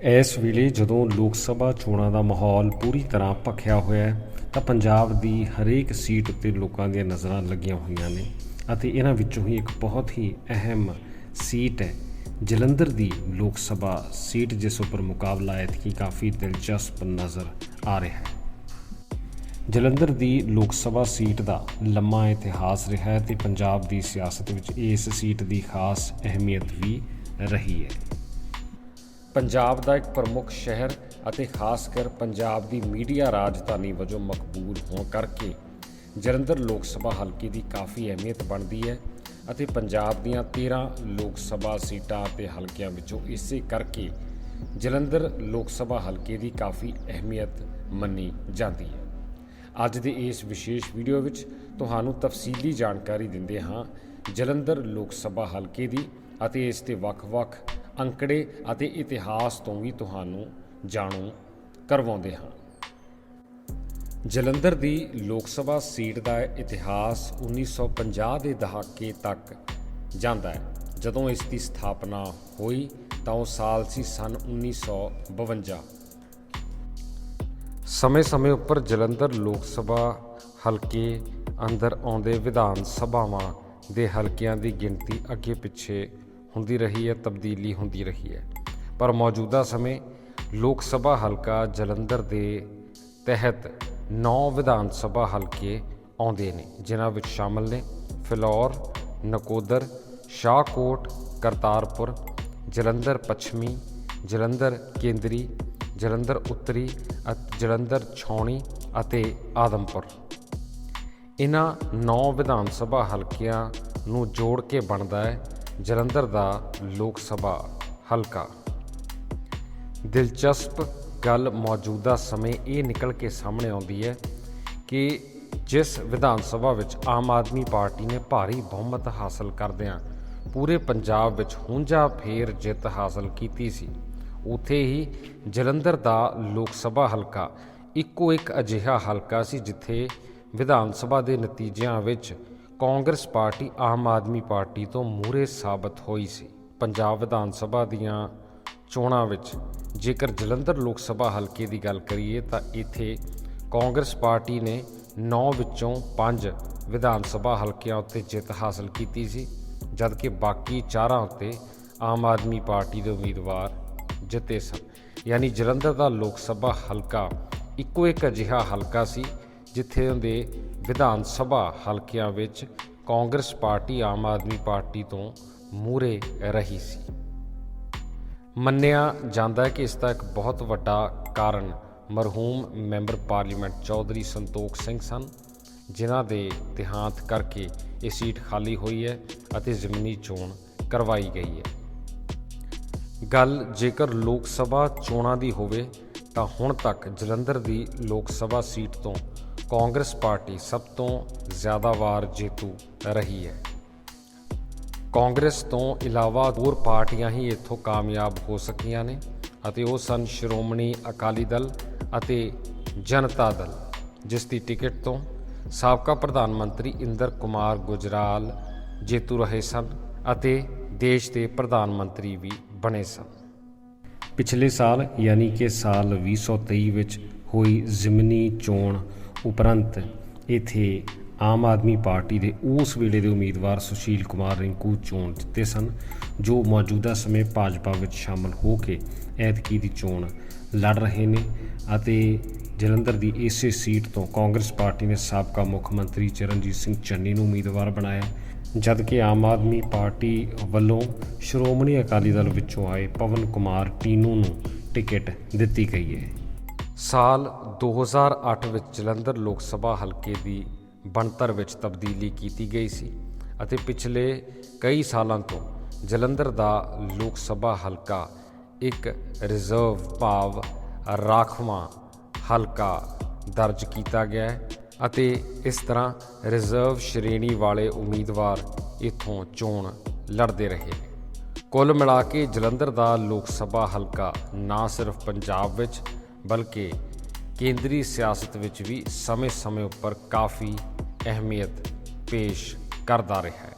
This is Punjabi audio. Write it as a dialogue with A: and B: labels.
A: ਇਸ ਵੇਲੇ ਜਦੋਂ ਲੋਕ ਸਭਾ ਚੋਣਾਂ ਦਾ ਮਾਹੌਲ ਪੂਰੀ ਤਰ੍ਹਾਂ ਭਖਿਆ ਹੋਇਆ ਹੈ, ਤਾਂ ਪੰਜਾਬ ਦੀ ਹਰੇਕ ਸੀਟ ਉੱਤੇ ਲੋਕਾਂ ਦੀਆਂ ਨਜ਼ਰਾਂ ਲੱਗੀਆਂ ਹੋਈਆਂ ਨੇ ਅਤੇ ਇਹਨਾਂ ਵਿੱਚੋਂ ਹੀ ਇੱਕ ਬਹੁਤ ਹੀ ਅਹਿਮ ਸੀਟ ਹੈ, ਜਲੰਧਰ ਦੀ ਲੋਕ ਸਭਾ ਸੀਟ, ਜਿਸ ਉੱਪਰ ਮੁਕਾਬਲਾ ਐਤਕੀ ਕਾਫੀ ਦਿਲਚਸਪ ਨਜ਼ਰ ਆ ਰਿਹਾ ਹੈ। ਜਲੰਧਰ ਦੀ ਲੋਕ ਸਭਾ ਸੀਟ ਦਾ ਲੰਮਾ ਇਤਿਹਾਸ ਰਿਹਾ ਹੈ ਤੇ ਪੰਜਾਬ ਦੀ ਸਿਆਸਤ ਵਿੱਚ ਇਸ ਸੀਟ ਦੀ ਖਾਸ ਅਹਿਮੀਅਤ ਵੀ ਰਹੀ ਹੈ। ਪੰਜਾਬ ਦਾ ਇੱਕ ਪ੍ਰਮੁੱਖ ਸ਼ਹਿਰ ਅਤੇ ਖਾਸ ਕਰ ਪੰਜਾਬ ਦੀ ਮੀਡੀਆ ਰਾਜਧਾਨੀ ਵਜੋਂ ਮਕਬੂਲ ਹੋਣ ਕਰਕੇ ਜਲੰਧਰ ਲੋਕ ਸਭਾ ਹਲਕੇ ਦੀ ਕਾਫੀ ਅਹਿਮੀਅਤ ਬਣਦੀ ਹੈ ਅਤੇ ਪੰਜਾਬ ਦੀਆਂ 13 ਲੋਕ ਸਭਾ ਸੀਟਾਂ ਅਤੇ ਹਲਕਿਆਂ ਵਿੱਚੋਂ ਇਸੇ ਕਰਕੇ ਜਲੰਧਰ ਲੋਕ ਸਭਾ ਹਲਕੇ ਦੀ ਕਾਫੀ ਅਹਿਮੀਅਤ ਮੰਨੀ ਜਾਂਦੀ ਹੈ। ਅੱਜ ਦੇ ਇਸ ਵਿਸ਼ੇਸ਼ ਵੀਡੀਓ ਵਿੱਚ ਤੁਹਾਨੂੰ ਤਫਸੀਲੀ ਜਾਣਕਾਰੀ ਦਿੰਦੇ ਹਾਂ ਜਲੰਧਰ ਲੋਕ ਸਭਾ ਹਲਕੇ ਦੀ ਅਤੇ ਇਸ ਦੇ ਵੱਖ-ਵੱਖ ਅੰਕੜੇ ਅਤੇ ਇਤਿਹਾਸ ਤੋਂ ਵੀ ਤੁਹਾਨੂੰ ਜਾਣੂ ਕਰਵਾਉਂਦੇ ਹਾਂ। ਜਲੰਧਰ ਦੀ ਲੋਕ ਸਭਾ ਸੀਟ ਦਾ ਇਤਿਹਾਸ 1950 ਦੇ ਦਹਾਕੇ ਤੱਕ ਜਾਂਦਾ ਹੈ। ਜਦੋਂ ਇਸ ਦੀ ਸਥਾਪਨਾ ਹੋਈ ਤਾਂ ਉਹ ਸਾਲ ਸੀ ਸਨ 1952 ਸਮੇਂ-ਸਮੇਂ ਉੱਪਰ ਜਲੰਧਰ ਲੋਕ ਸਭਾ ਹਲਕੇ ਅੰਦਰ ਆਉਂਦੇ ਵਿਧਾਨ ਸਭਾਵਾਂ ਦੇ ਹਲਕਿਆਂ ਦੀ ਗਿਣਤੀ ਅੱਗੇ ਪਿੱਛੇ ਹੁੰਦੀ ਰਹੀ ਹੈ, ਤਬਦੀਲੀ ਹੁੰਦੀ ਰਹੀ ਹੈ। ਪਰ ਮੌਜੂਦਾ ਸਮੇਂ ਲੋਕ ਸਭਾ ਹਲਕਾ ਜਲੰਧਰ ਦੇ ਤਹਿਤ 9 ਵਿਧਾਨ ਸਭਾ ਹਲਕੇ ਆਉਂਦੇ ਨੇ, ਜਿਨ੍ਹਾਂ ਵਿੱਚ ਸ਼ਾਮਲ ਨੇ ਫਿਲੌਰ, ਨਕੋਦਰ, ਸ਼ਾਹਕੋਟ, ਕਰਤਾਰਪੁਰ, ਜਲੰਧਰ ਪੱਛਮੀ, ਜਲੰਧਰ ਕੇਂਦਰੀ, ਜਲੰਧਰ ਉੱਤਰੀ ਅਤੇ, ਜਲੰਧਰ ਛਾਉਣੀ ਅਤੇ ਆਦਮਪੁਰ। ਇਹਨਾਂ 9 ਵਿਧਾਨ ਸਭਾ ਹਲਕਿਆਂ ਨੂੰ ਜੋੜ ਕੇ ਬਣਦਾ ਹੈ ਜਲੰਧਰ ਦਾ ਲੋਕ ਸਭਾ ਹਲਕਾ। ਦਿਲਚਸਪ ਗੱਲ ਮੌਜੂਦਾ ਸਮੇਂ ਇਹ ਨਿਕਲ ਕੇ ਸਾਹਮਣੇ ਆਉਂਦੀ ਹੈ ਕਿ ਜਿਸ ਵਿਧਾਨ ਸਭਾ ਵਿੱਚ ਆਮ ਆਦਮੀ ਪਾਰਟੀ ਨੇ ਭਾਰੀ ਬਹੁਮਤ ਹਾਸਲ ਕਰਦਿਆਂ ਪੂਰੇ ਪੰਜਾਬ ਵਿੱਚ ਹੁੰਜਾ ਫੇਰ ਜਿੱਤ ਹਾਸਲ ਕੀਤੀ ਸੀ। ਉਥੇ ਹੀ ਜਲੰਧਰ ਦਾ ਲੋਕ ਸਭਾ ਹਲਕਾ ਇੱਕੋ ਇੱਕ ਅਜਿਹਾ ਹਲਕਾ ਸੀ ਜਿੱਥੇ ਵਿਧਾਨ ਸਭਾ ਦੇ ਨਤੀਜਿਆਂ ਵਿੱਚ ਕਾਂਗਰਸ ਪਾਰਟੀ ਆਮ ਆਦਮੀ ਪਾਰਟੀ ਤੋਂ ਮੂਰੇ ਸਾਬਤ ਹੋਈ ਸੀ। ਪੰਜਾਬ ਵਿਧਾਨ ਸਭਾ ਦੀਆਂ ਚੋਣਾਂ ਵਿੱਚ ਜੇਕਰ ਜਲੰਧਰ ਲੋਕ ਸਭਾ ਹਲਕੇ ਦੀ ਗੱਲ ਕਰੀਏ ਤਾਂ ਇੱਥੇ ਕਾਂਗਰਸ ਪਾਰਟੀ ਨੇ 9 ਵਿੱਚੋਂ 5 ਵਿਧਾਨ ਸਭਾ ਹਲਕਿਆਂ ਉੱਤੇ ਜਿੱਤ ਹਾਸਲ ਕੀਤੀ ਸੀ, ਜਦਕਿ ਬਾਕੀ ਚਾਰਾਂ ਉੱਤੇ ਆਮ ਆਦਮੀ ਪਾਰਟੀ ਦੇ ਉਮੀਦਵਾਰ ਜਿੱਤੇ ਸਨ। ਯਾਨੀ ਜਲੰਧਰ ਦਾ ਲੋਕ ਸਭਾ ਹਲਕਾ ਇੱਕੋ ਇੱਕ ਅਜਿਹਾ ਹਲਕਾ ਸੀ, ਜਿੱਥੇ ਦੇ ਵਿਧਾਨ ਸਭਾ ਹਲਕਿਆਂ ਵਿੱਚ ਕਾਂਗਰਸ ਪਾਰਟੀ, ਆਮ ਆਦਮੀ ਪਾਰਟੀ ਤੋਂ ਮੂਰੇ ਰਹੀ ਸੀ। ਮੰਨਿਆ ਜਾਂਦਾ ਹੈ ਕਿ ਇਸ ਦਾ ਇੱਕ ਬਹੁਤ ਵੱਡਾ ਕਾਰਨ ਮਰਹੂਮ ਮੈਂਬਰ ਪਾਰਲੀਮੈਂਟ ਚੌਧਰੀ ਸੰਤੋਖ ਸਿੰਘ ਸਨ, ਜਿਨ੍ਹਾਂ ਦੇ ਦੇਹਾਂਤ ਕਰਕੇ ਇਹ ਸੀਟ ਖਾਲੀ ਹੋਈ ਹੈ ਅਤੇ ਜ਼ਮੀਨੀ ਚੋਣ ਕਰਵਾਈ ਗਈ ਹੈ। ਗੱਲ ਜੇਕਰ ਲੋਕ ਸਭਾ ਚੋਣਾਂ ਦੀ ਹੋਵੇ ਤਾਂ ਹੁਣ ਤੱਕ ਜਲੰਧਰ ਦੀ ਲੋਕ ਸਭਾ ਸੀਟ ਤੋਂ ਕਾਂਗਰਸ ਪਾਰਟੀ ਸਭ ਤੋਂ ਜ਼ਿਆਦਾ ਵਾਰ ਜੇਤੂ ਰਹੀ ਹੈ। ਕਾਂਗਰਸ ਤੋਂ ਇਲਾਵਾ ਹੋਰ ਪਾਰਟੀਆਂ ਹੀ ਇੱਥੋਂ ਕਾਮਯਾਬ ਹੋ ਸਕੀਆਂ ਨੇ ਅਤੇ ਉਹ ਸਨ ਸ਼੍ਰੋਮਣੀ ਅਕਾਲੀ ਦਲ ਅਤੇ ਜਨਤਾ ਦਲ, ਜਿਸ ਦੀ ਟਿਕਟ ਤੋਂ ਸਾਬਕਾ ਪ੍ਰਧਾਨ ਮੰਤਰੀ ਇੰਦਰ ਕੁਮਾਰ ਗੁਜਰਾਲ ਜੇਤੂ ਰਹੇ ਸਨ ਅਤੇ ਦੇਸ਼ ਦੇ ਪ੍ਰਧਾਨ ਮੰਤਰੀ ਵੀ ਬਣੇ ਸਨ। ਪਿਛਲੇ ਸਾਲ ਯਾਨੀ ਕਿ ਸਾਲ 2023 ਵਿੱਚ ਹੋਈ ਜ਼ਿਮਨੀ ਚੋਣ ਉਪਰੰਤ ਇਥੇ ਆਮ ਆਦਮੀ ਪਾਰਟੀ ਦੇ ਉਸ ਵੇਲੇ ਦੇ ਉਮੀਦਵਾਰ ਸੁਸ਼ੀਲ ਕੁਮਾਰ ਰਿੰਕੂ ਚੋਣ ਜਿੱਤੇ ਸਨ, ਜੋ ਮੌਜੂਦਾ ਸਮੇਂ ਭਾਜਪਾ ਵਿੱਚ ਸ਼ਾਮਲ ਹੋ ਕੇ ਐਤਕੀ ਦੀ ਚੋਣ ਲੜ ਰਹੇ ਨੇ ਅਤੇ ਜਲੰਧਰ ਦੀ ਇਸੇ ਸੀਟ ਤੋਂ ਕਾਂਗਰਸ ਪਾਰਟੀ ਨੇ ਸਾਬਕਾ ਮੁੱਖ ਮੰਤਰੀ ਚਰਨਜੀਤ ਸਿੰਘ ਚੰਨੀ ਨੂੰ ਉਮੀਦਵਾਰ ਬਣਾਇਆ। ਜਦਕਿ ਆਮ ਆਦਮੀ ਪਾਰਟੀ ਵੱਲੋਂ ਸ਼੍ਰੋਮਣੀ ਅਕਾਲੀ ਦਲ ਵਿੱਚੋਂ ਆਏ ਪਵਨ ਕੁਮਾਰ ਟੀਨੂ ਨੂੰ ਟਿਕਟ ਦਿੱਤੀ ਗਈ ਹੈ। ਸਾਲ 2008 ਵਿੱਚ ਜਲੰਧਰ ਲੋਕ ਸਭਾ ਹਲਕੇ ਦੀ ਬਣਤਰ ਵਿੱਚ ਤਬਦੀਲੀ ਕੀਤੀ ਗਈ ਸੀ ਅਤੇ ਪਿਛਲੇ ਕਈ ਸਾਲਾਂ ਤੋਂ ਜਲੰਧਰ ਦਾ ਲੋਕ ਸਭਾ ਹਲਕਾ ਇੱਕ ਰਿਜ਼ਰਵ ਭਾਵ ਰਾਖਵਾਂ ਹਲਕਾ ਦਰਜ ਕੀਤਾ ਗਿਆ ਹੈ ਅਤੇ ਇਸ ਤਰ੍ਹਾਂ ਰਿਜ਼ਰਵ ਸ਼੍ਰੇਣੀ ਵਾਲੇ ਉਮੀਦਵਾਰ ਇਥੋਂ ਚੋਣ ਲੜਦੇ ਰਹੇ ਕੁੱਲ ਮਿਲਾ ਕੇ ਜਲੰਧਰ ਦਾ ਲੋਕ ਸਭਾ ਹਲਕਾ ਨਾ ਸਿਰਫ ਪੰਜਾਬ ਵਿੱਚ ਬਲਕਿ ਕੇਂਦਰੀ ਸਿਆਸਤ ਵਿੱਚ ਵੀ ਸਮੇਂ-ਸਮੇਂ ਉੱਪਰ ਕਾਫੀ ਅਹਿਮੀਅਤ ਪੇਸ਼ ਕਰਦਾ ਰਿਹਾ ਹੈ।